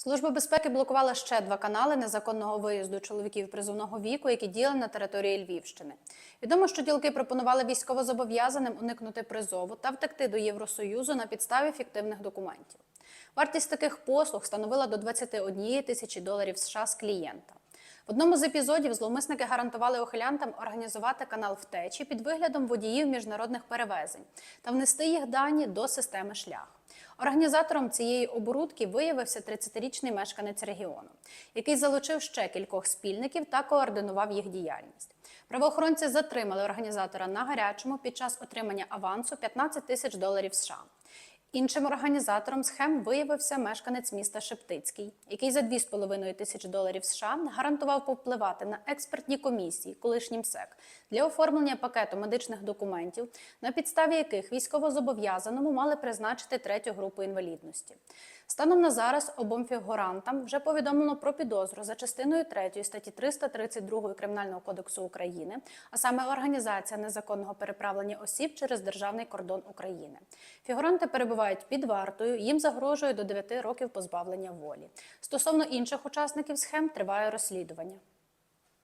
Служба безпеки блокувала ще два канали незаконного виїзду чоловіків призовного віку, які діяли на території Львівщини. Відомо, що ділки пропонували військовозобов'язаним уникнути призову та втекти до Євросоюзу на підставі фіктивних документів. Вартість таких послуг становила до 21 тисячі доларів США з клієнта. В одному з епізодів зловмисники гарантували ухилянтам організувати канал втечі під виглядом водіїв міжнародних перевезень та внести їх дані до системи шлях. Організатором цієї оборудки виявився 30-річний мешканець регіону, який залучив ще кількох спільників та координував їх діяльність. Правоохоронці затримали організатора на гарячому під час отримання авансу 15 тисяч доларів США. Іншим організатором схем виявився мешканець міста Шептицький, який за 2,5 тисяч доларів США гарантував повпливати на експертні комісії, колишнім СЕК, для оформлення пакету медичних документів, на підставі яких військовозобов'язаному мали призначити третю групу інвалідності. Станом на зараз обом фігурантам вже повідомлено про підозру за частиною 3 статті 332 Кримінального кодексу України, а саме організація незаконного переправлення осіб через державний кордон України. Фігуранти перебувають під вартою, їм загрожує до 9 років позбавлення волі. Стосовно інших учасників схем триває розслідування.